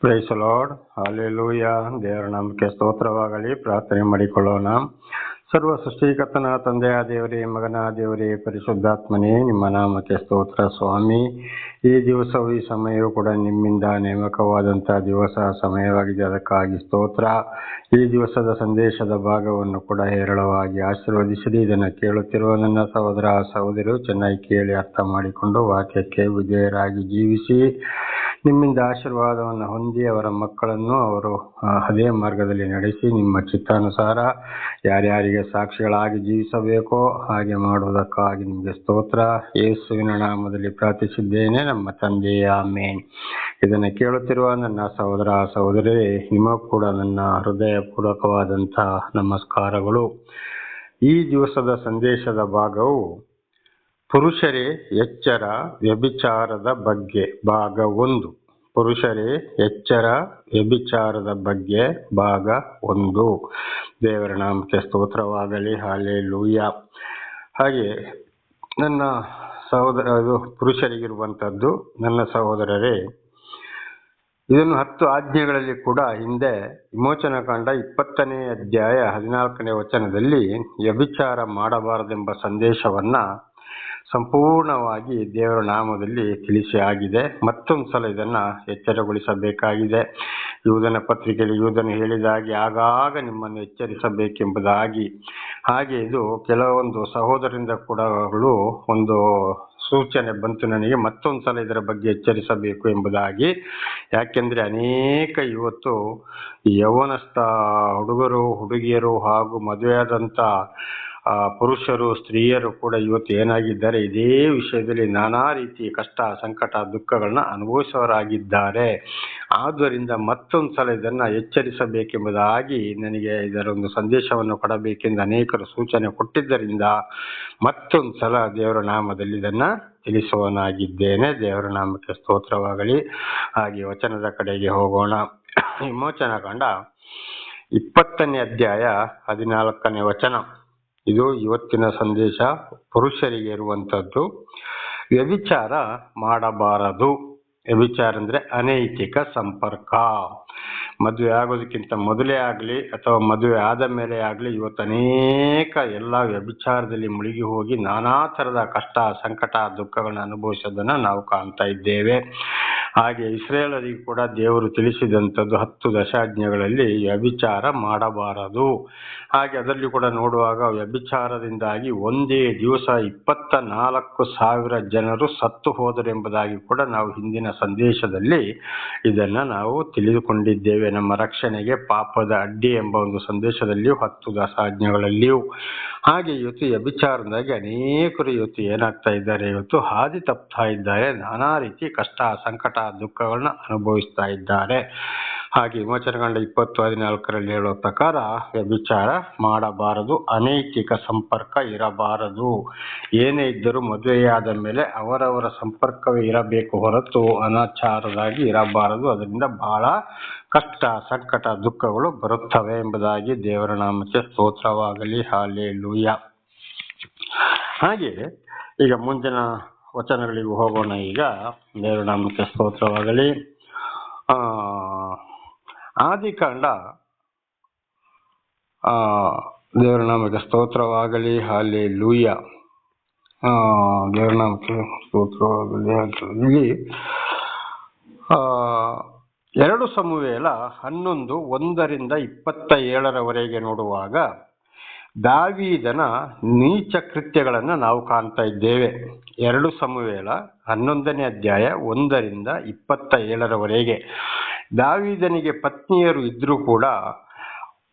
Price lord hallelujah ದೇವರ ನಾಮಕ್ಕೆ ಸ್ತೋತ್ರವಾಗಲಿ. ಪ್ರಾರ್ಥನೆ ಮಾಡಿಕೊಳ್ಳೋಣ. ಸರ್ವ ಸೃಷ್ಟಿಕರ್ತನ ತಂದೆಯ ದೇವರೇ, ಮಗನ ದೇವರೇ, ಪರಿಶುದ್ಧಾತ್ಮನೇ, ನಿಮ್ಮ ನಾಮಕ್ಕೆ ಸ್ತೋತ್ರ ಸ್ವಾಮಿ. ಈ ದಿವಸವು, ಈ ಸಮಯವೂ ಕೂಡ ನಿಮ್ಮಿಂದ ನೇಮಕವಾದಂಥ ದಿವಸ, ಸಮಯವಾಗಿದೆ. ಅದಕ್ಕಾಗಿ ಸ್ತೋತ್ರ. ಈ ದಿವಸದ ಸಂದೇಶದ ಭಾಗವನ್ನು ಕೂಡ ಹೇರಳವಾಗಿ ಆಶೀರ್ವದಿಸಿದೆ ಇದನ್ನು ಕೇಳುತ್ತಿರುವ ನನ್ನ ಸಹೋದರ, ಸಹೋದರಿಯರು ಚೆನ್ನಾಗಿ ಕೇಳಿ ಅರ್ಥ ಮಾಡಿಕೊಂಡು ವಾಕ್ಯಕ್ಕೆ ವಿಧೇಯರಾಗಿ ಜೀವಿಸಿ. ನಿಮ್ಮಿಂದ ಆಶೀರ್ವಾದವನ್ನು ಹೊಂದಿ ಅವರ ಮಕ್ಕಳನ್ನು ಅವರು ಅದೇ ಮಾರ್ಗದಲ್ಲಿ ನಡೆಸಿ ನಿಮ್ಮ ಚಿತ್ತಾನುಸಾರ ಯಾರ್ಯಾರಿಗೆ ಸಾಕ್ಷಿಗಳಾಗಿ ಜೀವಿಸಬೇಕೋ ಹಾಗೆ ಮಾಡುವುದಕ್ಕಾಗಿ ನಿಮಗೆ ಸ್ತೋತ್ರ. ಯೇಸುವಿನ ನಾಮದಲ್ಲಿ ಪ್ರಾರ್ಥಿಸಿದ್ದೇನೆ ನಮ್ಮ ತಂದೆಯ ಮೇನ್ ಇದನ್ನು ಕೇಳುತ್ತಿರುವ ನನ್ನ ಸಹೋದರ, ಸಹೋದರರೇ ನಿಮಗೂ ಕೂಡ ನನ್ನ ಹೃದಯಪೂರ್ವಕವಾದಂತಹ ನಮಸ್ಕಾರಗಳು. ಈ ದಿವಸದ ಸಂದೇಶದ ಭಾಗವು ಪುರುಷರೇ ಎಚ್ಚರ ವ್ಯಭಿಚಾರದ ಬಗ್ಗೆ. ಭಾಗ ಒಂದು. ಪುರುಷರೇ, ಎಚ್ಚರ, ವ್ಯಭಿಚಾರದ ಬಗ್ಗೆ ಭಾಗ ಒಂದು. ದೇವರ ನಾಮಕ್ಕೆ ಸ್ತೋತ್ರವಾಗಲಿ ಹಾಲೆ ಲೂಯ ಹಾಗೆ, ನನ್ನ ಸಹೋದರ ಅದು ಪುರುಷರಿಗಿರುವಂಥದ್ದು, ನನ್ನ ಸಹೋದರರೇ, ಇದನ್ನು ಹತ್ತು ಆಜ್ಞೆಗಳಲ್ಲಿ ಕೂಡ ಹಿಂದೆ ವಿಮೋಚನಕಾಂಡ ಇಪ್ಪತ್ತನೇ ಅಧ್ಯಾಯ ಹದಿನಾಲ್ಕನೇ ವಚನದಲ್ಲಿ ವ್ಯಭಿಚಾರ ಮಾಡಬಾರದೆಂಬ ಸಂದೇಶವನ್ನ ಸಂಪೂರ್ಣವಾಗಿ ದೇವರ ನಾಮದಲ್ಲಿ ತಿಳಿಸಿ ಆಗಿದೆ. ಮತ್ತೊಂದು ಸಲ ಇದನ್ನ ಎಚ್ಚರಗೊಳಿಸಬೇಕಾಗಿದೆ. ಯೂದನ ಪತ್ರಿಕೆಯಲ್ಲಿ ಯೂದನು ಹೇಳಿದ ಹಾಗೆ ಆಗಾಗ ನಿಮ್ಮನ್ನು ಎಚ್ಚರಿಸಬೇಕೆಂಬುದಾಗಿ. ಹಾಗೆ ಇದು ಕೆಲವೊಂದು ಸಹೋದರಿಂದ ಕೂಡ ಒಂದು ಸೂಚನೆ ಬಂತು ನನಗೆ. ಮತ್ತೊಂದು ಸಲ ಇದರ ಬಗ್ಗೆ ಎಚ್ಚರಿಸಬೇಕು ಎಂಬುದಾಗಿ. ಯಾಕೆಂದ್ರೆ ಅನೇಕ ಇವತ್ತು ಯೌವನಸ್ಥ ಹುಡುಗರು, ಹುಡುಗಿಯರು ಹಾಗೂ ಮದುವೆಯಾದಂಥ ಆ, ಪುರುಷರು ಸ್ತ್ರೀಯರು ಕೂಡ ಇವತ್ತು ಏನಾಗಿದ್ದಾರೆ ಇದೇ ವಿಷಯದಲ್ಲಿ ನಾನಾ ರೀತಿ ಕಷ್ಟ ಸಂಕಟ ದುಃಖಗಳನ್ನ ಅನುಭವಿಸುವರಾಗಿದ್ದಾರೆ ಆದ್ದರಿಂದ ಮತ್ತೊಂದು ಸಲ ಇದನ್ನು ಎಚ್ಚರಿಸಬೇಕೆಂಬುದಾಗಿ ನನಗೆ ಇದರೊಂದು ಸಂದೇಶವನ್ನು ಕೊಡಬೇಕೆಂದು ಅನೇಕರು ಸೂಚನೆ ಕೊಟ್ಟಿದ್ದರಿಂದ ಮತ್ತೊಂದು ಸಲ ದೇವರ ನಾಮದಲ್ಲಿ ಇದನ್ನು ತಿಳಿಸುವನಾಗಿದ್ದೇನೆ ದೇವರ ನಾಮಕ್ಕೆ ಸ್ತೋತ್ರವಾಗಲಿ. ಹಾಗೆ ವಚನದ ಕಡೆಗೆ ಹೋಗೋಣ. ವಿಮೋಚನಾ ಕಂಡ ಇಪ್ಪತ್ತನೇ ಅಧ್ಯಾಯ ಹದಿನಾಲ್ಕನೇ ವಚನ. ಇದು ಇವತ್ತಿನ ಸಂದೇಶ. ಪುರುಷರಿಗೆ ಇರುವಂತದ್ದು, ವ್ಯಭಿಚಾರ ಮಾಡಬಾರದು. ವ್ಯಭಿಚಾರ ಅಂದ್ರೆ ಅನೈತಿಕ ಸಂಪರ್ಕ. ಮದುವೆ ಆಗೋದಕ್ಕಿಂತ ಮೊದಲೇ ಆಗಲಿ ಅಥವಾ ಮದುವೆ ಆದ ಮೇಲೆ ಆಗಲಿ ಇವತ್ತು ಅನೇಕ ಎಲ್ಲ ವ್ಯಭಿಚಾರದಲ್ಲಿ ಮುಳುಗಿ ಹೋಗಿ ನಾನಾ ಥರದ ಕಷ್ಟ, ಸಂಕಟ, ದುಃಖಗಳನ್ನ ಅನುಭವಿಸೋದನ್ನ ನಾವು ಕಾಣ್ತಾ ಇದ್ದೇವೆ. ಹಾಗೆ ಇಸ್ರೇಲರಿಗೆ ಕೂಡ ದೇವರು ತಿಳಿಸಿದಂಥದ್ದು ಹತ್ತು ದಶಾಜ್ಞೆಗಳಲ್ಲಿ ವ್ಯಭಿಚಾರ ಮಾಡಬಾರದು. ಹಾಗೆ ಅದರಲ್ಲಿ ಕೂಡ ನೋಡುವಾಗ ವ್ಯಭಿಚಾರದಿಂದಾಗಿ ಒಂದೇ ದಿವಸ ಇಪ್ಪತ್ತ ನಾಲ್ಕು ಸಾವಿರ ಜನರು ಸತ್ತು ಹೋದರೆಂಬುದಾಗಿ ಕೂಡ ನಾವು ಹಿಂದಿನ ಸಂದೇಶದಲ್ಲಿ ಇದನ್ನ ನಾವು ತಿಳಿದುಕೊಂಡಿದ್ದೇವೆ. ನಮ್ಮ ರಕ್ಷಣೆಗೆ ಪಾಪದ ಅಡ್ಡಿ ಎಂಬ ಒಂದು ಸಂದೇಶದಲ್ಲಿಯೂ ಹತ್ತು ದಶಾಜ್ಞೆಗಳಲ್ಲಿಯೂ. ಹಾಗೆ ಇವತ್ತು ವ್ಯಭಿಚಾರದಾಗಿ ಅನೇಕರು ಇವತ್ತು ಏನಾಗ್ತಾ ಇದ್ದಾರೆ? ಇವತ್ತು ಹಾದಿ ತಪ್ತಾ ಇದ್ದಾರೆ. ನಾನಾ ರೀತಿ ಕಷ್ಟ, ಸಂಕಟ ದುಃಖಗಳನ್ನ ಅನುಭವಿಸ್ತಾ ಇದ್ದಾರೆ. ಹಾಗೆ ವಿಮೋಚನಗೊಂಡ ಇಪ್ಪತ್ತು ಹದಿನಾಲ್ಕರಲ್ಲಿ ಹೇಳುವ ಪ್ರಕಾರ, ವ್ಯಭಿಚಾರ ಮಾಡಬಾರದು, ಅನೈತಿಕ ಸಂಪರ್ಕ ಇರಬಾರದು. ಏನೇ ಇದ್ದರೂ ಮದುವೆಯಾದ ಮೇಲೆ ಅವರವರ ಸಂಪರ್ಕವೇ ಇರಬೇಕು ಹೊರತು ಅನಾಚಾರದಾಗಿ ಇರಬಾರದು. ಅದರಿಂದ ಬಹಳ ಕಷ್ಟ, ಸಂಕಟ, ದುಃಖಗಳು ಬರುತ್ತವೆ ಎಂಬುದಾಗಿ ದೇವರ ನಾಮಕ್ಕೆ ಸ್ತೋತ್ರವಾಗಲಿ. ಹಾಲೇ ಲೂಯ ಹಾಗೆ ಈಗ ಮುಂದಿನ ವಚನಗಳಿಗೆ ಹೋಗೋಣ ಈಗ. ದೇವರ ನಾಮಕ್ಕೆ ಸ್ತೋತ್ರವಾಗಲಿ ಆದಿಕಾಂಡ. ದೇವರ ನಾಮಕ್ಕೆ ಸ್ತೋತ್ರವಾಗಲಿ. ಹಾಲೆ ಲೂಯ ದೇವರ ನಾಮಕ್ಕೆ ಸ್ತೋತ್ರವಾಗಲಿ ಇಲ್ಲಿ ಎರಡು ಸಮುವೇಲ ಹನ್ನೊಂದು ಒಂದರಿಂದ ಇಪ್ಪತ್ತ ಏಳರವರೆಗೆ ನೋಡುವಾಗ ದಾವೀದನ ನೀಚ ಕೃತ್ಯಗಳನ್ನು ನಾವು ಕಾಣ್ತಾ ಇದ್ದೇವೆ. ಎರಡು ಸಮುವೇಲ ಹನ್ನೊಂದನೇ ಅಧ್ಯಾಯ ಒಂದರಿಂದ ಇಪ್ಪತ್ತ ಏಳರವರೆಗೆ. ದಾವೀದನಿಗೆ ಪತ್ನಿಯರು ಇದ್ದರೂ ಕೂಡ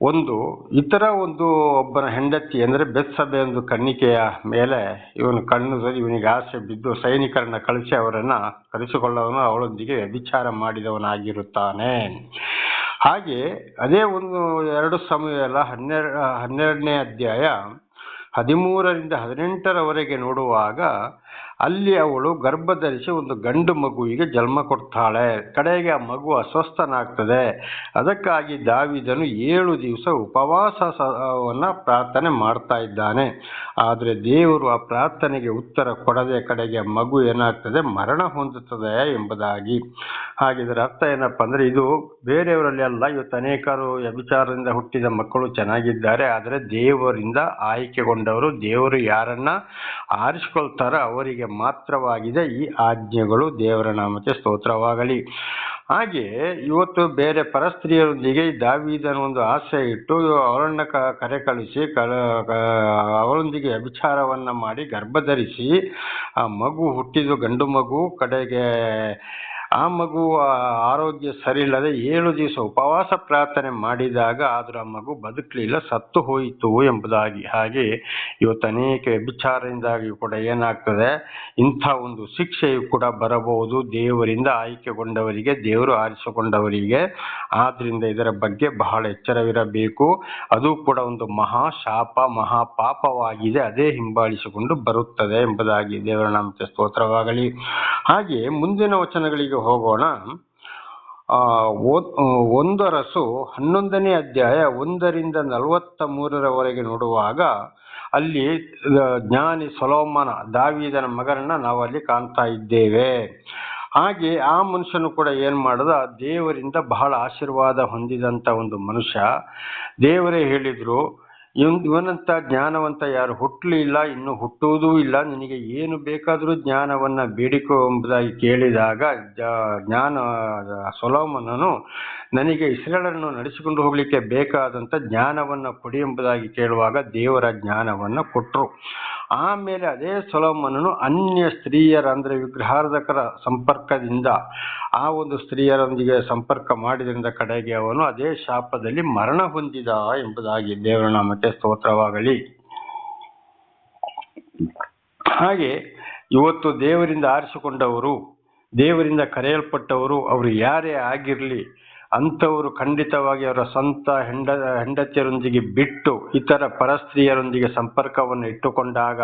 ಒಂದು ಇತರ ಒಂದು ಒಬ್ಬನ ಹೆಂಡತಿ ಅಂದರೆ ಬೆಸ್ಸಬೆ ಒಂದು ಕನ್ನಿಕೆಯ ಮೇಲೆ ಇವನು ಕಣ್ಣು ಇವನಿಗೆ ಆಸೆ ಬಿದ್ದು ಸೈನಿಕರನ್ನ ಕಳಿಸಿ ಅವರನ್ನು ಕರೆಸಿಕೊಳ್ಳವನು ಅವಳೊಂದಿಗೆ ವ್ಯಭಿಚಾರ ಮಾಡಿದವನಾಗಿರುತ್ತಾನೆ. ಹಾಗೆ ಅದೇ ಒಂದು ಎರಡು ಸಮಯ ಹನ್ನೆರಡು ಹನ್ನೆರಡನೇ ಅಧ್ಯಾಯ ಹದಿಮೂರರಿಂದ ಹದಿನೆಂಟರವರೆಗೆ ನೋಡುವಾಗ ಅಲ್ಲಿ ಅವಳು ಗರ್ಭ ಧರಿಸಿ ಒಂದು ಗಂಡು ಮಗುವಿಗೆ ಜನ್ಮ ಕೊಡ್ತಾಳೆ. ಕಡೆಗೆ ಆ ಮಗು ಅಸ್ವಸ್ಥನಾಗ್ತದೆ. ಅದಕ್ಕಾಗಿ ದಾವಿದನು ಏಳು ದಿವಸ ಉಪವಾಸವನ್ನು ಪ್ರಾರ್ಥನೆ ಮಾಡ್ತಾ ಇದ್ದಾನೆ. ಆದರೆ ದೇವರು ಆ ಪ್ರಾರ್ಥನೆಗೆ ಉತ್ತರ ಕೊಡದೆ ಕಡೆಗೆ ಮಗು ಏನಾಗ್ತದೆ? ಮರಣ ಹೊಂದುತ್ತದೆ ಎಂಬುದಾಗಿ. ಹಾಗಿದ್ರೆ ಅರ್ಥ ಏನಪ್ಪ ಅಂದರೆ ಇದು ಬೇರೆಯವರಲ್ಲಿ ಅಲ್ಲ. ಇವತ್ತು ಅನೇಕರು ವ್ಯಭಿಚಾರದಿಂದ ಹುಟ್ಟಿದ ಮಕ್ಕಳು ಚೆನ್ನಾಗಿದ್ದಾರೆ. ಆದರೆ ದೇವರಿಂದ ಆಯ್ಕೆಗೊಂಡವರು ದೇವರು ಯಾರನ್ನ ಆರಿಸ್ಕೊಳ್ತಾರೋ ಅವರಿಗೆ ಮಾತ್ರವಾಗಿದೆ. ಈ ಆಜ್ಞೆಗಳು ದೇವರ ನಾಮಕ್ಕೆ ಸ್ತೋತ್ರವಾಗಲಿ. ಹಾಗೆ ಇವತ್ತು ಬೇರೆ ಪರಸ್ತ್ರೀಯರೊಂದಿಗೆ ದಾವಿದನ ಒಂದು ಆಸೆ ಇಟ್ಟು ಅವರನ್ನ ಕ, ಕರೆ ಕಳಿಸಿ, ಕಳ ಅವರೊಂದಿಗೆ ಅಭಿಚಾರವನ್ನು ಮಾಡಿ ಗರ್ಭಧರಿಸಿ ಆ ಮಗು ಹುಟ್ಟಿದ ಗಂಡು ಮಗು ಕಡೆಗೆ ಆ ಮಗು ಆರೋಗ್ಯ ಸರಿಯಿಲ್ಲದೆ ಏಳು ದಿವಸ ಉಪವಾಸ ಪ್ರಾರ್ಥನೆ ಮಾಡಿದಾಗ ಆದರೂ ಆ ಮಗು ಬದುಕಲಿಲ್ಲ, ಸತ್ತು ಹೋಯಿತು ಎಂಬುದಾಗಿ. ಹಾಗೆ ಇವತ್ತು ಅನೇಕ ವಿಚಾರದಿಂದಾಗಿ ಕೂಡ ಏನಾಗ್ತದೆ, ಇಂಥ ಒಂದು ಶಿಕ್ಷೆಯು ಕೂಡ ಬರಬಹುದು. ದೇವರಿಂದ ಆಯ್ಕೆಗೊಂಡವರಿಗೆ, ದೇವರು ಆರಿಸಿಕೊಂಡವರಿಗೆ ಆದ್ದರಿಂದ ಇದರ ಬಗ್ಗೆ ಬಹಳ ಎಚ್ಚರವಿರಬೇಕು. ಅದು ಕೂಡ ಒಂದು ಮಹಾಶಾಪ, ಮಹಾಪಾಪವಾಗಿದೆ ಮಹಾ ಪಾಪವಾಗಿದೆ ಅದೇ ಹಿಂಬಾಲಿಸಿಕೊಂಡು ಬರುತ್ತದೆ ಎಂಬುದಾಗಿ ದೇವರ ನಾಮಕ್ಕೆ ಸ್ತೋತ್ರವಾಗಲಿ. ಹಾಗೆ ಮುಂದಿನ ವಚನಗಳಿಗೆ ಹೋಗೋಣ. ಓ- ಒಂದರಸು ಹನ್ನೊಂದನೇ ಅಧ್ಯಾಯ ಒಂದರಿಂದ ನಲವತ್ತ ಮೂರರವರೆಗೆ ನೋಡುವಾಗ ಅಲ್ಲಿ ಜ್ಞಾನಿ ಸೊಲೋಮನ ದಾವಿದನ ಮಗನನ್ನ ನಾವು ಅಲ್ಲಿ ಕಾಣ್ತಾ ಇದ್ದೇವೆ. ಹಾಗೆ ಆ ಮನುಷ್ಯನು ಕೂಡ ಏನ್ ಮಾಡದ, ದೇವರಿಂದ ಬಹಳ ಆಶೀರ್ವಾದ ಹೊಂದಿದಂತ ಒಂದು ಮನುಷ್ಯ. ದೇವರೇ ಹೇಳಿದ್ರು ಇವನಂತ ಜ್ಞಾನವಂತ ಯಾರು ಹುಟ್ಟಲಿಲ್ಲ ಇನ್ನು ಹುಟ್ಟುವುದೂ ಇಲ್ಲ. ನಿನಗೆ ಏನು ಬೇಕಾದರೂ ಜ್ಞಾನವನ್ನು ಬೇಡಿಕೋ ಎಂಬುದಾಗಿ ಕೇಳಿದಾಗ ಜ್ಞಾನ, ಸೊಲೋಮನನು ನನಗೆ ಇಸ್ರೇಲನ್ನು ನಡೆಸಿಕೊಂಡು ಹೋಗಲಿಕ್ಕೆ ಬೇಕಾದಂಥ ಜ್ಞಾನವನ್ನು ಕೊಡಿ ಎಂಬುದಾಗಿ ಕೇಳುವಾಗ ದೇವರ ಜ್ಞಾನವನ್ನು ಕೊಟ್ರು. ಆಮೇಲೆ ಅದೇ ಸೊಲೋಮನನು ಅನ್ಯ ಸ್ತ್ರೀಯರ ಅಂದರೆ ವಿಗ್ರಹಾರ್ಧಕರ ಸಂಪರ್ಕದಿಂದ ಆ ಒಂದು ಸ್ತ್ರೀಯರೊಂದಿಗೆ ಸಂಪರ್ಕ ಮಾಡಿದ್ರಿಂದ ಕಡೆಗೆ ಅವನು ಅದೇ ಶಾಪದಲ್ಲಿ ಮರಣ ಹೊಂದಿದ ಎಂಬುದಾಗಿ ದೇವರ ನಾಮಕ್ಕೆ ಸ್ತೋತ್ರವಾಗಲಿ. ಹಾಗೆ ಇವತ್ತು ದೇವರಿಂದ ಆರಿಸಿಕೊಂಡವರು, ದೇವರಿಂದ ಕರೆಯಲ್ಪಟ್ಟವರು, ಅವರು ಯಾರೇ ಆಗಿರಲಿ ಅಂಥವರು ಖಂಡಿತವಾಗಿ ಅವರ ಸ್ವಂತ ಹೆಂಡ, ಹೆಂಡತಿಯರೊಂದಿಗೆ ಬಿಟ್ಟು ಇತರ ಪರಸ್ತ್ರೀಯರೊಂದಿಗೆ ಸಂಪರ್ಕವನ್ನು ಇಟ್ಟುಕೊಂಡಾಗ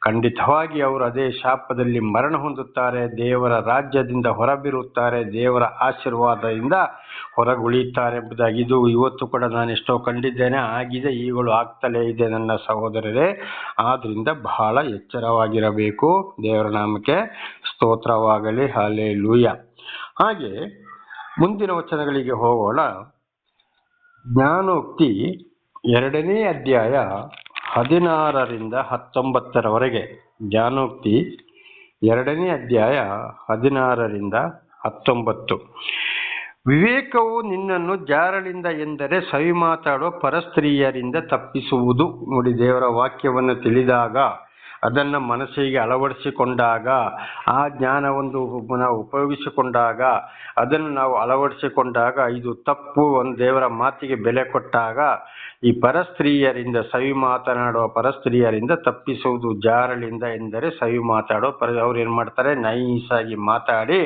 ಖಂಡಿತವಾಗಿ ಅವರು ಅದೇ ಶಾಪದಲ್ಲಿ ಮರಣ ಹೊಂದುತ್ತಾರೆ, ದೇವರ ರಾಜ್ಯದಿಂದ ಹೊರಬಿರುತ್ತಾರೆ, ದೇವರ ಆಶೀರ್ವಾದದಿಂದ ಹೊರಗುಳಿಯುತ್ತಾರೆ ಎಂಬುದಾಗಿ ಇದು ಇವತ್ತು ಕೂಡ ನಾನು ಎಷ್ಟೋ ಕಂಡಿದ್ದೇನೆ. ಆಗಿದೆ, ಈಗಲೂ ಆಗ್ತಲೇ ಇದೆ ನನ್ನ ಸಹೋದರರೇ. ಆದ್ರಿಂದ ಬಹಳ ಎಚ್ಚರವಾಗಿರಬೇಕು. ದೇವರ ನಾಮಕ್ಕೆ ಸ್ತೋತ್ರವಾಗಲಿ. ಹಾಲೆ ಲೂಯ ಹಾಗೆ ಮುಂದಿನ ವಚನಗಳಿಗೆ ಹೋಗೋಣ. ಜ್ಞಾನೋಕ್ತಿ ಎರಡನೇ ಅಧ್ಯಾಯ ಹದಿನಾರರಿಂದ ಹತ್ತೊಂಬತ್ತರವರೆಗೆ. ಜ್ಞಾನೋಕ್ತಿ ಎರಡನೇ ಅಧ್ಯಾಯ ಹದಿನಾರರಿಂದ ಹತ್ತೊಂಬತ್ತು. ವಿವೇಕವು ನಿನ್ನನ್ನು ಜಾರಳಿಂದ ಎಂದರೆ ಸವಿ ಮಾತಾಡುವ ಪರಸ್ತ್ರೀಯರಿಂದ ತಪ್ಪಿಸುವುದು. ನೋಡಿ ದೇವರ ವಾಕ್ಯವನ್ನು ತಿಳಿದಾಗ ಅದನ್ನ ಮನಸ್ಸಿಗೆ ಅಳವಡಿಸಿಕೊಂಡಾಗ, ಆ ಜ್ಞಾನವೊಂದು ನಾವು ಉಪಯೋಗಿಸಿಕೊಂಡಾಗ, ಅದನ್ನು ನಾವು ಅಳವಡಿಸಿಕೊಂಡಾಗ, ಇದು ತಪ್ಪು, ಒಂದು ದೇವರ ಮಾತಿಗೆ ಬೆಲೆ ಕೊಟ್ಟಾಗ ಈ ಪರಸ್ತ್ರೀಯರಿಂದ ಸವಿ ಮಾತನಾಡುವ ಪರಸ್ತ್ರೀಯರಿಂದ ತಪ್ಪಿಸುವುದು ಜಾರಳಿಂದ ಎಂದರೆ ಸವಿ ಮಾತಾಡೋ ಪರ, ಅವ್ರು ಏನು ಮಾಡ್ತಾರೆ? ನೈಸಾಗಿ ಮಾತಾಡಿ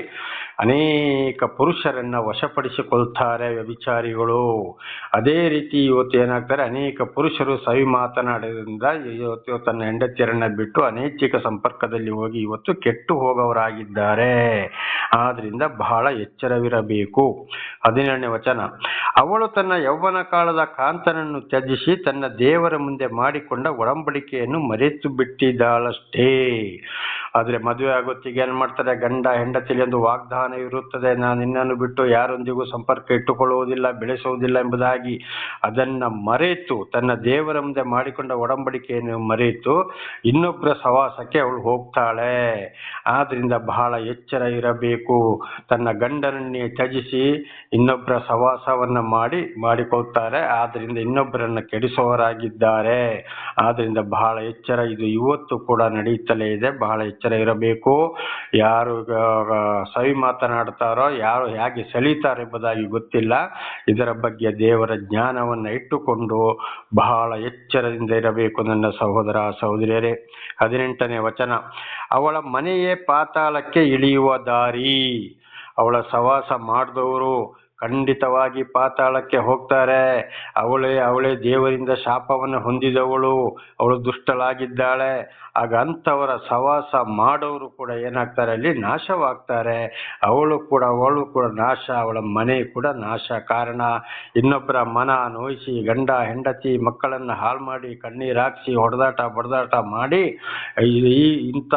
ಅನೇಕ ಪುರುಷರನ್ನು ವಶಪಡಿಸಿಕೊಳ್ತಾರೆ ವ್ಯಭಿಚಾರಿಗಳು. ಅದೇ ರೀತಿ ಇವತ್ತು ಏನಾಗ್ತಾರೆ? ಅನೇಕ ಪುರುಷರು ಸವಿ ಮಾತನಾಡೋದ್ರಿಂದ ಇವತ್ತು ತನ್ನ ಹೆಂಡತಿಯರನ್ನು ಬಿಟ್ಟು ಅನೈಚ್ಛಿಕ ಸಂಪರ್ಕದಲ್ಲಿ ಹೋಗಿ ಇವತ್ತು ಕೆಟ್ಟು ಹೋಗವರಾಗಿದ್ದಾರೆ. ಆದ್ರಿಂದ ಬಹಳ ಎಚ್ಚರವಿರಬೇಕು. ಹದಿನೇಳನೇ ವಚನ. ಅವಳು ತನ್ನ ಯೌವನ ಕಾಲದ ಕಾಂತನನ್ನು ತ್ಯಜಿಸಿ ತನ್ನ ದೇವರ ಮುಂದೆ ಮಾಡಿಕೊಂಡ ಒಡಂಬಡಿಕೆಯನ್ನು ಮರೆತು ಬಿಟ್ಟಿದ್ದಾಳಷ್ಟೇ ಆದ್ರೆ ಮದುವೆ ಆಗೋತ್ತಿಗೆ ಏನ್ ಮಾಡ್ತಾರೆ? ಗಂಡ, ಹೆಂಡತಿಲಿ ಒಂದು ವಾಗ್ದಾನ ಇರುತ್ತದೆ. ನಾನು ನಿನ್ನನ್ನು ಬಿಟ್ಟು ಯಾರೊಂದಿಗೂ ಸಂಪರ್ಕ ಇಟ್ಟುಕೊಳ್ಳುವುದಿಲ್ಲ, ಬೆಳೆಸುವುದಿಲ್ಲ ಎಂಬುದಾಗಿ ಅದನ್ನ ಮರೆತು, ತನ್ನ ದೇವರ ಮುಂದೆ ಮಾಡಿಕೊಂಡ ಒಡಂಬಡಿಕೆಯನ್ನು ಮರೆತು ಇನ್ನೊಬ್ಬರ ಸವಾಸಕ್ಕೆ ಅವಳು ಹೋಗ್ತಾಳೆ. ಆದ್ರಿಂದ ಬಹಳ ಎಚ್ಚರ ಇರಬೇಕು. ತನ್ನ ಗಂಡನನ್ನೇ ತ್ಯಜಿಸಿ ಇನ್ನೊಬ್ಬರ ಸವಾಸವನ್ನ ಮಾಡಿ, ಮಾಡಿಕೊಳ್ತಾರೆ. ಆದ್ರಿಂದ ಇನ್ನೊಬ್ಬರನ್ನ ಕೆಡಿಸುವವರಾಗಿದ್ದಾರೆ. ಆದ್ರಿಂದ ಬಹಳ ಎಚ್ಚರ. ಇದು ಇವತ್ತು ಕೂಡ ನಡೆಯುತ್ತಲೇ ಇದೆ. ಬಹಳ ಎಚ್ಚರ ಇರಬೇಕು ಯಾರು ಸವಿ ಮಾತನಾಡ್ತಾರೋ, ಯಾರು ಹೇಗೆ ಸೆಳೀತಾರೆ ಎಂಬುದಾಗಿ ಗೊತ್ತಿಲ್ಲ. ಇದರ ಬಗ್ಗೆ ದೇವರ ಜ್ಞಾನವನ್ನು ಇಟ್ಟುಕೊಂಡು ಬಹಳ ಎಚ್ಚರದಿಂದ ಇರಬೇಕು ನನ್ನ ಸಹೋದರ, ಸಹೋದರಿಯರೇ. ಹದಿನೆಂಟನೇ ವಚನ. ಅವಳ ಮನೆಯೇ ಪಾತಾಳಕ್ಕೆ ಇಳಿಯುವ ದಾರಿ. ಅವಳ ಸವಾಸ ಮಾಡಿದವರು ಖಂಡಿತವಾಗಿ ಪಾತಾಳಕ್ಕೆ ಹೋಗ್ತಾರೆ. ಅವಳೇ ಅವಳೇ ದೇವರಿಂದ ಶಾಪವನ್ನು ಹೊಂದಿದವಳು. ಅವಳು ದುಷ್ಟಳಾಗಿದ್ದಾಳೆ. ಆಗ ಅಂಥವರ ಸವಾಸ ಮಾಡೋರು ಕೂಡ ಏನಾಗ್ತಾರೆ? ಅಲ್ಲಿ ನಾಶವಾಗ್ತಾರೆ. ಅವಳು ಕೂಡ ಅವಳು ಕೂಡ ನಾಶ, ಅವಳ ಮನೆ ಕೂಡ ನಾಶ. ಕಾರಣ, ಇನ್ನೊಬ್ಬರ ಮನ ನೋಯಿಸಿ, ಗಂಡ, ಹೆಂಡತಿ, ಮಕ್ಕಳನ್ನು ಹಾಳು ಮಾಡಿ, ಕಣ್ಣೀರು ಹಾಕ್ಸಿ, ಹೊಡೆದಾಟ, ಬಡದಾಟ ಮಾಡಿ, ಈ ಇಂಥ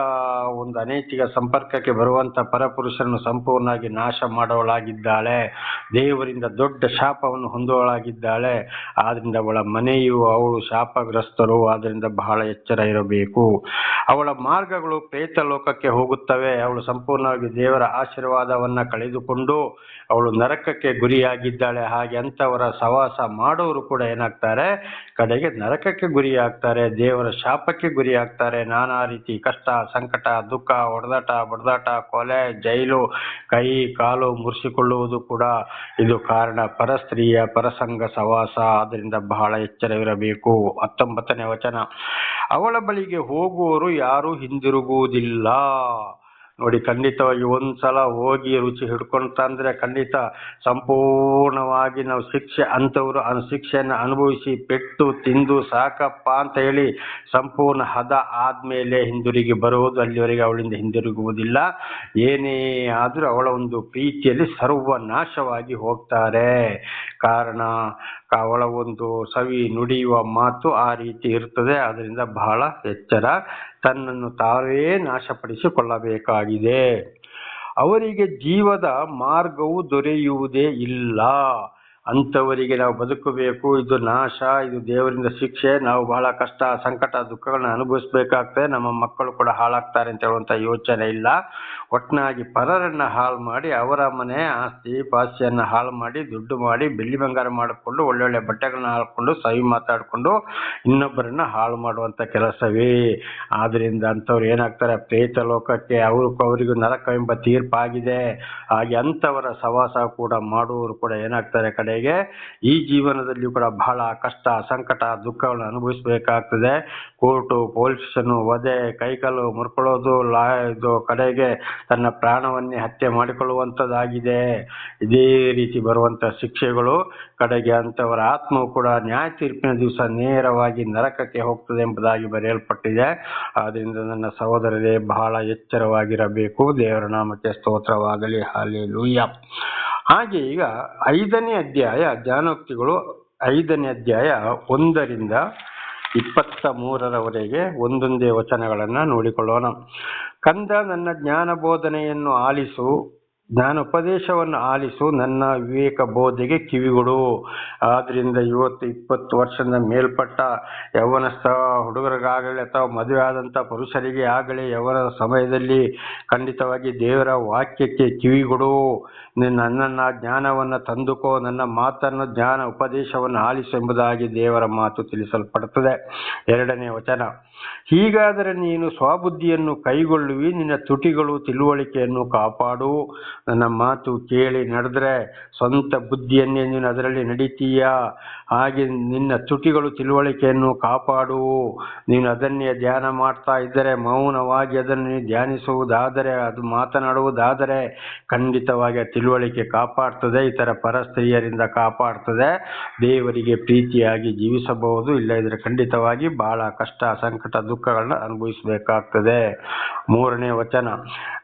ಒಂದು ಅನೈತಿಕ ಸಂಪರ್ಕಕ್ಕೆ ಬರುವಂಥ ಪರಪುರುಷರನ್ನು ಸಂಪೂರ್ಣವಾಗಿ ನಾಶ ಮಾಡೋಳಾಗಿದ್ದಾಳೆ ದೇವರಿಂದ ದೊಡ್ಡ ಶಾಪವನ್ನು ಹೊಂದುವಳಾಗಿದ್ದಾಳೆ. ಆದ್ದರಿಂದ ಅವಳ ಮನೆಯು, ಅವಳು ಶಾಪಗ್ರಸ್ತರು. ಆದ್ರಿಂದ ಬಹಳ ಎಚ್ಚರ ಇರಬೇಕು. ಅವಳ ಮಾರ್ಗಗಳು ಪ್ರೇತ ಲೋಕಕ್ಕೆ ಹೋಗುತ್ತವೆ. ಅವಳು ಸಂಪೂರ್ಣವಾಗಿ ದೇವರ ಆಶೀರ್ವಾದವನ್ನ ಕಳೆದುಕೊಂಡು ಅವಳು ನರಕಕ್ಕೆ ಗುರಿಯಾಗಿದ್ದಾಳೆ. ಹಾಗೆ ಅಂಥವರ ಸವಾಸ ಮಾಡೋರು ಕೂಡ ಏನಾಗ್ತಾರೆ? ಕಡೆಗೆ ನರಕಕ್ಕೆ ಗುರಿಯಾಗ್ತಾರೆ, ದೇವರ ಶಾಪಕ್ಕೆ ಗುರಿಯಾಗ್ತಾರೆ. ನಾನಾ ರೀತಿ ಕಷ್ಟ, ಸಂಕಟ, ದುಃಖ ಹೊಡೆದಾಟ ಬಡದಾಟ, ಕೊಲೆ, ಜೈಲು, ಕೈ, ಕಾಲು ಮುರಿಸಿಕೊಳ್ಳುವುದು ಕೂಡ ಇದು ಕಾರಣ. ಪರಸ್ತ್ರೀಯ, ಪರಸಂಗ ಸವಾಸ ಅದರಿಂದ ಬಹಳ ಎಚ್ಚರವಿರಬೇಕು. ಹತ್ತೊಂಬತ್ತನೇ ವಚನ. ಅವಳ ಬಳಿಗೆ ಹೋಗುವವರು ಯಾರು ಹಿಂದಿರುಗುವುದಿಲ್ಲ. ನೋಡಿ, ಖಂಡಿತವಾಗಿ ಒಂದ್ಸಲ ಹೋಗಿ ರುಚಿ ಹಿಡ್ಕೊಂತಂದ್ರೆ ಖಂಡಿತ ಸಂಪೂರ್ಣವಾಗಿ ನಾವು ಶಿಕ್ಷೆ, ಅಂಥವ್ರು ಆ ಶಿಕ್ಷೆಯನ್ನು ಅನುಭವಿಸಿ, ಪೆಟ್ಟು, ತಿಂದು ಸಾಕಪ್ಪ ಅಂತ ಹೇಳಿ ಸಂಪೂರ್ಣ ಹದ ಆದ್ಮೇಲೆ ಹಿಂದಿರುಗಿ ಬರುವುದು ಅಲ್ಲಿವರೆಗೆ ಅವಳಿಂದ ಹಿಂದಿರುಗುವುದಿಲ್ಲ. ಏನೇ ಆದರೂ ಅವಳ ಒಂದು ಪ್ರೀತಿಯಲ್ಲಿ ಸರ್ವನಾಶವಾಗಿ ಹೋಗ್ತಾರೆ. ಕಾರಣ, ಅವಳ ಒಂದು ಸವಿ ನುಡಿಯುವ ಮಾತು ಆ ರೀತಿ ಇರ್ತದೆ. ಅದರಿಂದ ಬಹಳ ಎಚ್ಚರ. ತನ್ನನ್ನು ತಾವೇ ನಾಶಪಡಿಸಿಕೊಳ್ಳಬೇಕಾಗಿದೆ. ಅವರಿಗೆ ಜೀವದ ಮಾರ್ಗವು ದೊರೆಯುವುದೇ ಇಲ್ಲ. ಅಂಥವರಿಗೆ ನಾವು ಬದುಕಬೇಕು, ಇದು ನಾಶ, ಇದು ದೇವರಿಂದ ಶಿಕ್ಷೆ, ನಾವು ಬಹಳ ಕಷ್ಟ, ಸಂಕಟ, ದುಃಖಗಳನ್ನ ಅನುಭವಿಸ್ಬೇಕಾಗ್ತದೆ, ನಮ್ಮ ಮಕ್ಕಳು ಕೂಡ ಹಾಳಾಗ್ತಾರೆ ಅಂತ ಹೇಳುವಂಥ ಯೋಚನೆ ಇಲ್ಲ. ಒಟ್ನಾಗಿ ಪರರನ್ನ ಹಾಳು ಮಾಡಿ ಅವರ ಮನೆ ಆಸ್ತಿ, ಪಾಸ್ತಿಯನ್ನು ಹಾಳು ಮಾಡಿ, ದುಡ್ಡು ಮಾಡಿ, ಬೆಳ್ಳಿ ಬಂಗಾರ ಮಾಡಿಕೊಂಡು, ಒಳ್ಳೊಳ್ಳೆ ಬಟ್ಟೆಗಳನ್ನ ಹಾಕೊಂಡು ಸವಿ ಮಾತಾಡಿಕೊಂಡು ಇನ್ನೊಬ್ಬರನ್ನ ಹಾಳು ಮಾಡುವಂಥ ಕೆಲಸವೇ. ಆದ್ದರಿಂದ ಅಂಥವ್ರು ಏನಾಗ್ತಾರೆ? ಪ್ರೇತ ಲೋಕಕ್ಕೆ ಅವ್ರಿಗೂ ಅವರಿಗೂ ನರಕ ಎಂಬ ತೀರ್ಪಾಗಿದೆ. ಹಾಗೆ ಅಂಥವರ ಸವಾಸ ಕೂಡ ಮಾಡುವವರು ಕೂಡ ಏನಾಗ್ತಾರೆ ಕಡೆಗೆ? ಈ ಜೀವನದಲ್ಲಿ ಕೂಡ ಬಹಳ ಕಷ್ಟ, ಸಂಕಟ, ದುಃಖಗಳನ್ನು ಅನುಭವಿಸಬೇಕಾಗ್ತದೆ. ಕೋರ್ಟು ಪೊಲೀಸ್ ಸ್ಟೇಷನ್ ವಧೆ ಕೈಕಾಲು ಮುರ್ಕೊಳ್ಳೋದು, ಲಾ ಇದು ಕಡೆಗೆ ತನ್ನ ಪ್ರಾಣವನ್ನೇ ಹತ್ಯೆ ಮಾಡಿಕೊಳ್ಳುವಂಥದ್ದಾಗಿದೆ. ಇದೇ ರೀತಿ ಬರುವಂಥ ಶಿಕ್ಷೆಗಳು ಕಡೆಗೆ ಅಂಥವರ ಆತ್ಮವು ಕೂಡ ನ್ಯಾಯ ತೀರ್ಪಿನ ದಿವಸ ನೇರವಾಗಿ ನರಕಕ್ಕೆ ಹೋಗ್ತದೆ ಎಂಬುದಾಗಿ ಬರೆಯಲ್ಪಟ್ಟಿದೆ. ಆದ್ದರಿಂದ ನನ್ನ ಸಹೋದರರೇ, ಬಹಳ ಎಚ್ಚರವಾಗಿರಬೇಕು. ದೇವರ ನಾಮಕ್ಕೆ ಸ್ತೋತ್ರವಾಗಲಿ. ಹಾಲಿ ಹಾಗೆ ಈಗ ಐದನೇ ಅಧ್ಯಾಯ, ಜ್ಞಾನೋಕ್ತಿಗಳು ಐದನೇ ಅಧ್ಯಾಯ ಒಂದರಿಂದ ಇಪ್ಪತ್ತ ಮೂರರವರೆಗೆ ಒಂದೊಂದೇ ವಚನಗಳನ್ನು ನೋಡಿಕೊಳ್ಳೋಣ. ಕಂದ ನನ್ನ ಜ್ಞಾನ ಬೋಧನೆಯನ್ನು ಆಲಿಸು ಜ್ಞಾನೋಪದೇಶವನ್ನು ಆಲಿಸು, ನನ್ನ ವಿವೇಕ ಬೋಧೆಗೆ ಕಿವಿಗೊಡು. ಆದ್ರಿಂದ ಇವತ್ತು ಇಪ್ಪತ್ತು ವರ್ಷದ ಮೇಲ್ಪಟ್ಟ ಯೌವನಸ್ಥ ಹುಡುಗರಿಗಾಗಲಿ ಅಥವಾ ಮದುವೆ ಆದಂಥ ಪುರುಷರಿಗೆ ಆಗಲಿ ಯವನ ಸಮಯದಲ್ಲಿ ಖಂಡಿತವಾಗಿ ದೇವರ ವಾಕ್ಯಕ್ಕೆ ಕಿವಿಗೊಡು. ನೀನು ನನ್ನನ್ನು ಜ್ಞಾನವನ್ನು ತಂದುಕೋ, ನನ್ನ ಮಾತನ್ನು ಜ್ಞಾನ ಉಪದೇಶವನ್ನು ಆಲಿಸು ಎಂಬುದಾಗಿ ದೇವರ ಮಾತು ತಿಳಿಸಲ್ಪಡುತ್ತದೆ. ಎರಡನೇ ವಚನ. ಹೀಗಾದರೆ ನೀನು ಸ್ವಬುದ್ಧಿಯನ್ನು ಕೈಗೊಳ್ಳುವಿ, ನಿನ್ನ ತುಟಿಗಳು, ತಿಳುವಳಿಕೆಯನ್ನು ಕಾಪಾಡು. ನನ್ನ ಮಾತು ಕೇಳಿ ನಡೆದ್ರೆ ಸ್ವಂತ ಬುದ್ಧಿಯನ್ನೇ ನೀನು ಅದರಲ್ಲಿ ನಡೀತೀಯ. ಹಾಗೆ ನಿನ್ನ ತುಟಿಗಳು, ತಿಳುವಳಿಕೆಯನ್ನು ಕಾಪಾಡು. ನೀನು ಅದನ್ನೇ ಧ್ಯಾನ ಮಾಡ್ತಾ ಇದ್ದರೆ, ಮೌನವಾಗಿ ಅದನ್ನು ನೀನು ಧ್ಯಾನಿಸುವುದಾದರೆ, ಅದು ಮಾತನಾಡುವುದಾದರೆ ಖಂಡಿತವಾಗಿ ತಿಳುವಳಿಕೆ ಕಾಪಾಡ್ತದೆ, ಇತರ ಪರಸ್ತ್ರೀಯರಿಂದ ಕಾಪಾಡ್ತದೆ. ದೇವರಿಗೆ ಪ್ರೀತಿಯಾಗಿ ಜೀವಿಸಬಹುದು ಇಲ್ಲದಿದ್ದರೆ ಖಂಡಿತವಾಗಿ ಬಹಳ ಕಷ್ಟ, ಸಂಕಟ. ದುಃಖಗಳನ್ನ ಅನುಭವಿಸಬೇಕಾಗ್ತದೆ. ಮೂರನೇ ವಚನ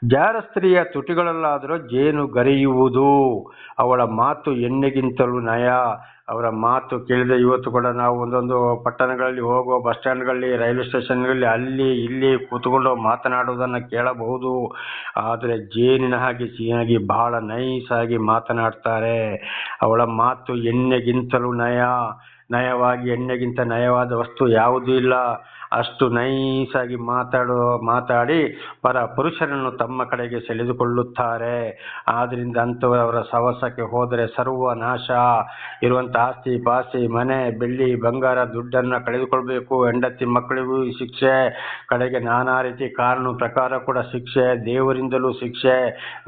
ಜಾರ ಸ್ತ್ರೀಯ ತುಟಿಗಳಲ್ಲಾದರೂ ಜೇನು ಗರಿಯುವುದು. ಅವಳ ಮಾತು ಎಣ್ಣೆಗಿಂತಲೂ ನಯ ಅವರ ಮಾತು ಕೇಳಿದ ಇವತ್ತು ಕೂಡ ನಾವು ಒಂದೊಂದು ಪಟ್ಟಣಗಳಲ್ಲಿ ಹೋಗೋ ಬಸ್ ಸ್ಟ್ಯಾಂಡ್ಗಳಲ್ಲಿ, ರೈಲ್ವೆ ಸ್ಟೇಷನ್ಗಳಲ್ಲಿ ಅಲ್ಲಿ ಇಲ್ಲಿ ಕೂತ್ಕೊಂಡು ಮಾತನಾಡುವುದನ್ನು ಕೇಳಬಹುದು. ಆದರೆ ಜೇನಿನ ಹಾಗೆ ಸಿಹಿಯಾಗಿ ಬಹಳ ನೈಸ್ ಆಗಿ ಮಾತನಾಡ್ತಾರೆ. ಅವಳ ಮಾತು ಎಣ್ಣೆಗಿಂತಲೂ ನಯ ನಯವಾಗಿ ಎಣ್ಣೆಗಿಂತ ನಯವಾದ ವಸ್ತು ಯಾವುದೂ ಇಲ್ಲ. ಅಷ್ಟು ನೈಸಾಗಿ ಮಾತಾಡೋ, ಮಾತಾಡಿ ಪರ ಪುರುಷರನ್ನು ತಮ್ಮ ಕಡೆಗೆ ಸೆಳೆದುಕೊಳ್ಳುತ್ತಾರೆ. ಆದ್ರಿಂದ ಅಂಥವರ ಸವಸಕ್ಕೆ ಹೋದರೆ ಸರ್ವನಾಶ ಇರುವಂಥ ಆಸ್ತಿ, ಪಾಸ್ತಿ, ಮನೆ, ಬೆಳ್ಳಿ, ಬಂಗಾರ, ದುಡ್ಡನ್ನು ಕಳೆದುಕೊಳ್ಬೇಕು. ಹೆಂಡತಿ ಮಕ್ಕಳಿಗೂ ಶಿಕ್ಷೆ, ಕಡೆಗೆ ನಾನಾ ರೀತಿ ಕಾರಣ ಪ್ರಕಾರ ಕೂಡ ಶಿಕ್ಷೆ, ದೇವರಿಂದಲೂ ಶಿಕ್ಷೆ,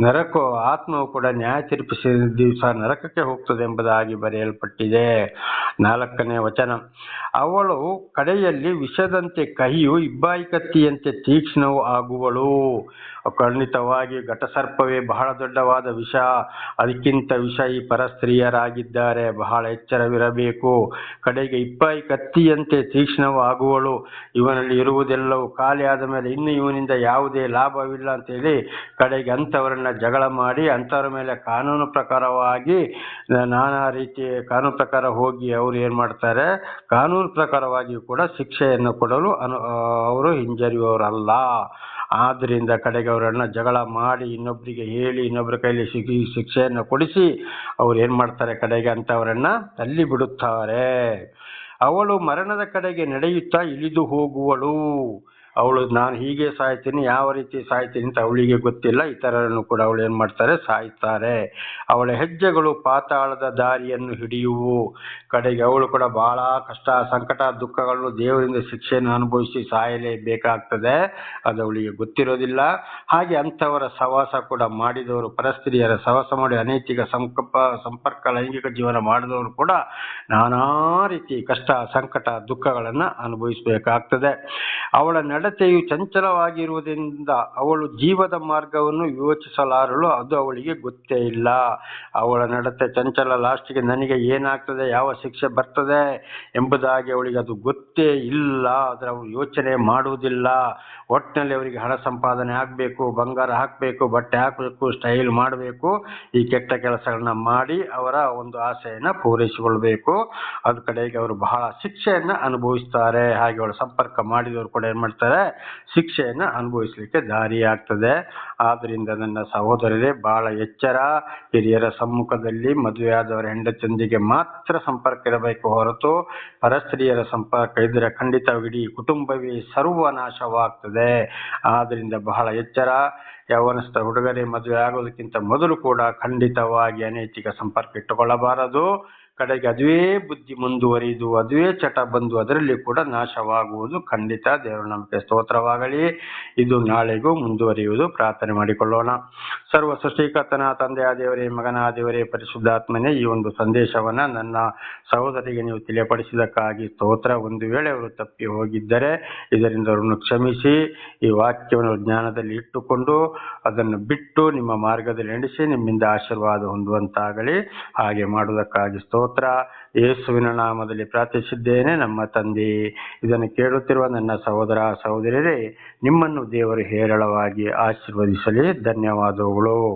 ನರಕ, ಆತ್ಮವು ಕೂಡ ನ್ಯಾಯ ತೀರ್ಪಿಸಿದ ದಿವಸ ನರಕಕ್ಕೆ ಹೋಗ್ತದೆ ಎಂಬುದಾಗಿ ಬರೆಯಲ್ಪಟ್ಟಿದೆ. ನಾಲ್ಕನೇ ವಚನ. ಅವಳು ಕಡೆಯಲ್ಲಿ ವಿಷದಂತೆ ಮಧುರದಂತೆ ಕಹಿಯು ಇಬ್ಬಾಯಿ ಕತ್ತಿಯಂತೆ ತೀಕ್ಷ್ಣವು ಆಗುವಳು. ಖಂಡಿತವಾಗಿ ಘಟಸರ್ಪವೇ ಬಹಳ ದೊಡ್ಡವಾದ ವಿಷ. ಅದಕ್ಕಿಂತ ವಿಷ ಈ ಪರಸ್ತ್ರೀಯರಾಗಿದ್ದಾರೆ. ಬಹಳ ಎಚ್ಚರವಿರಬೇಕು. ಕಡೆಗೆ ಇಬ್ಬಾಯಿ ಕತ್ತಿಯಂತೆ ತೀಕ್ಷ್ಣವು ಆಗುವಳು. ಇವನಲ್ಲಿ ಇರುವುದೆಲ್ಲವೂ ಖಾಲಿ ಆದ ಮೇಲೆ ಇನ್ನು ಇವನಿಂದ ಯಾವುದೇ ಲಾಭವಿಲ್ಲ ಅಂತೇಳಿ ಕಡೆಗೆ ಅಂಥವರನ್ನ ಜಗಳ ಮಾಡಿ ಅಂಥವ್ರ ಮೇಲೆ ಕಾನೂನು ಪ್ರಕಾರವಾಗಿ ನಾನಾ ರೀತಿಯ ಕಾನೂನು ಪ್ರಕಾರ ಹೋಗಿ ಅವರು ಏನು ಮಾಡ್ತಾರೆ? ಕಾನೂನು ಪ್ರಕಾರವಾಗಿಯೂ ಕೂಡ ಶಿಕ್ಷೆಯನ್ನು ಕೊಡಲು ಅನು ಅವರು ಹಿಂಜರಿಯುವವರಲ್ಲ. ಆದ್ದರಿಂದ ಕಡೆಗೆ ಅವರನ್ನ ಜಗಳ ಮಾಡಿ ಇನ್ನೊಬ್ಬರಿಗೆ ಹೇಳಿ ಇನ್ನೊಬ್ಬರ ಕೈಯಲ್ಲಿ ಶಿಕ್ಷಿ ಶಿಕ್ಷೆಯನ್ನು ಕೊಡಿಸಿ ಅವ್ರು ಏನು ಮಾಡ್ತಾರೆ ಕಡೆಗೆ ಅಂಥವರನ್ನು ತಳ್ಳಿ ಬಿಡುತ್ತಾರೆ. ಅವಳು ಮರಣದ ಕಡೆಗೆ ನಡೆಯುತ್ತಾ ಇಳಿದು ಹೋಗುವಳು. ಅವಳು ನಾನು ಹೀಗೆ ಸಾಯ್ತೀನಿ, ಯಾವ ರೀತಿ ಸಾಯ್ತೀನಿ ಅಂತ ಅವಳಿಗೆ ಗೊತ್ತಿಲ್ಲ. ಇತರರನ್ನು ಕೂಡ ಅವಳು ಏನು ಮಾಡ್ತಾರೆ? ಸಾಯ್ತಾರೆ. ಅವಳ ಹೆಜ್ಜೆಗಳು ಪಾತಾಳದ ದಾರಿಯನ್ನು ಹಿಡಿಯುವು. ಕಡೆಗೆ ಅವಳು ಕೂಡ ಬಹಳ ಕಷ್ಟ, ಸಂಕಟ, ದುಃಖಗಳನ್ನು ದೇವರಿಂದ ಶಿಕ್ಷೆಯನ್ನು ಅನುಭವಿಸಿ ಸಾಯಲೇಬೇಕಾಗ್ತದೆ ಅದು ಅವಳಿಗೆ ಗೊತ್ತಿರೋದಿಲ್ಲ. ಹಾಗೆ ಅಂಥವರ ಸವಾಸ ಕೂಡ ಮಾಡಿದವರು, ಪರಸ್ತ್ರೀಯರ ಸವಾಸ ಮಾಡಿ, ಅನೈತಿಕ ಸಂಕಲ್ಪ, ಸಂಪರ್ಕ, ಲೈಂಗಿಕ ಜೀವನ ಮಾಡಿದವರು ಕೂಡ ನಾನಾ ರೀತಿ ಕಷ್ಟ, ಸಂಕಟ, ದುಃಖಗಳನ್ನು ಅನುಭವಿಸಬೇಕಾಗ್ತದೆ. ಅವಳ ನಡತೆಯು ಚಂಚಲವಾಗಿರುವುದರಿಂದ ಅವಳು ಜೀವದ ಮಾರ್ಗವನ್ನು ಯೋಚಿಸಲಾರಳು, ಅದು ಅವಳಿಗೆ ಗೊತ್ತೇ ಇಲ್ಲ. ಅವಳ ನಡತೆ ಚಂಚಲ, ಲಾಸ್ಟಿಗೆ ನನಗೆ ಏನಾಗ್ತದೆ, ಯಾವ ಶಿಕ್ಷೆ ಬರ್ತದೆ ಎಂಬುದಾಗಿ ಅವಳಿಗೆ ಅದು ಗೊತ್ತೇ ಇಲ್ಲ. ಅದರ ಅವಳು ಯೋಚನೆ ಮಾಡುವುದಿಲ್ಲ. ಒಟ್ಟಿನಲ್ಲಿ ಅವರಿಗೆ ಹಣ ಸಂಪಾದನೆ ಆಗಬೇಕು, ಬಂಗಾರ ಹಾಕಬೇಕು, ಬಟ್ಟೆ ಹಾಕಬೇಕು, ಸ್ಟೈಲ್ ಮಾಡಬೇಕು, ಈ ಕೆಟ್ಟ ಕೆಲಸಗಳನ್ನ ಮಾಡಿ ಅವರ ಒಂದು ಆಸೆಯನ್ನು ಪೂರೈಸಿಕೊಳ್ಬೇಕು. ಅದ್ರ ಕಡೆಗೆ ಅವರು ಬಹಳ ಶಿಕ್ಷೆಯನ್ನು ಅನುಭವಿಸ್ತಾರೆ. ಹಾಗೆ ಅವಳು ಸಂಪರ್ಕ ಮಾಡಿದವರು ಕೂಡ ಏನು ಮಾಡ್ತಾರೆ? ಶಿಕ್ಷೆಯನ್ನು ಅನುಭವಿಸಲಿಕ್ಕೆ ದಾರಿಯಾಗ್ತದೆ. ಆದ್ದರಿಂದ ನನ್ನ ಸಹೋದರರೇ ಬಹಳ ಎಚ್ಚರ. ಹಿರಿಯರ ಸಮ್ಮುಖದಲ್ಲಿ ಮದುವೆಯಾದವರ ಹೆಂಡತಿಯೊಂದಿಗೆ ಮಾತ್ರ ಸಂಪರ್ಕ ಇರಬೇಕು ಹೊರತು ಪರಸ್ತ್ರೀಯರ ಸಂಪರ್ಕ ಇದ್ದರೆ ಖಂಡಿತ ಇಡೀ ಕುಟುಂಬವೇ ಸರ್ವನಾಶವಾಗ್ತದೆ. ಆದ್ದರಿಂದ ಬಹಳ ಎಚ್ಚರ. ಯವನಸ್ಥ ಹುಡುಗರೇ, ಮದುವೆ ಆಗೋದಕ್ಕಿಂತ ಮೊದಲು ಕೂಡ ಖಂಡಿತವಾಗಿ ಅನೈತಿಕ ಸಂಪರ್ಕ ಇಟ್ಟುಕೊಳ್ಳಬಾರದು. ಕಡೆಗೆ ಅದುವೇ ಬುದ್ಧಿ ಮುಂದುವರಿದು, ಅದುವೇ ಚಟ ಬಂದು ಅದರಲ್ಲಿ ಕೂಡ ನಾಶವಾಗುವುದು ಖಂಡಿತ. ದೇವರ ನಮಗೆ ಸ್ತೋತ್ರವಾಗಲಿ. ಇದು ನಾಳೆಗೂ ಮುಂದುವರಿಯುವುದು. ಪ್ರಾರ್ಥನೆ ಮಾಡಿಕೊಳ್ಳೋಣ. ಸರ್ವ ಸೃಷ್ಟಿಕರ್ತನ ತಂದೆಯ ದೇವರೇ, ಮಗನ ದೇವರೇ, ಪರಿಶುದ್ಧಾತ್ಮನೇ, ಈ ಒಂದು ಸಂದೇಶವನ್ನ ನನ್ನ ಸಹೋದರಿಗೆ ನೀವು ತಿಳಿಯಪಡಿಸಿದಕ್ಕಾಗಿ ಸ್ತೋತ್ರ. ಒಂದು ವೇಳೆ ಅವರು ತಪ್ಪಿ ಹೋಗಿದ್ದರೆ ಇದರಿಂದ ಅವರನ್ನು ಕ್ಷಮಿಸಿ. ಈ ವಾಕ್ಯವನ್ನು ಜ್ಞಾನದಲ್ಲಿ ಇಟ್ಟುಕೊಂಡು ಅದನ್ನು ಬಿಟ್ಟು ನಿಮ್ಮ ಮಾರ್ಗದಲ್ಲಿ ನಡೆಸಿ, ನಿಮ್ಮಿಂದ ಆಶೀರ್ವಾದ ಹೊಂದುವಂತಾಗಲಿ. ಹಾಗೆ ಮಾಡುವುದಕ್ಕಾಗಿ ಸ್ತೋತ್ರ. ಯೇಸುವಿನ ನಾಮದಲ್ಲಿ ಪ್ರಾರ್ಥಿಸಿದ್ದೇನೆ ನಮ್ಮ ತಂದೆ. ಇದನ್ನು ಕೇಳುತ್ತಿರುವ ನನ್ನ ಸಹೋದರ ಸಹೋದರಿಯರೇ, ನಿಮ್ಮನ್ನು ದೇವರು ಹೇರಳವಾಗಿ ಆಶೀರ್ವದಿಸಲಿ. ಧನ್ಯವಾದಗಳು.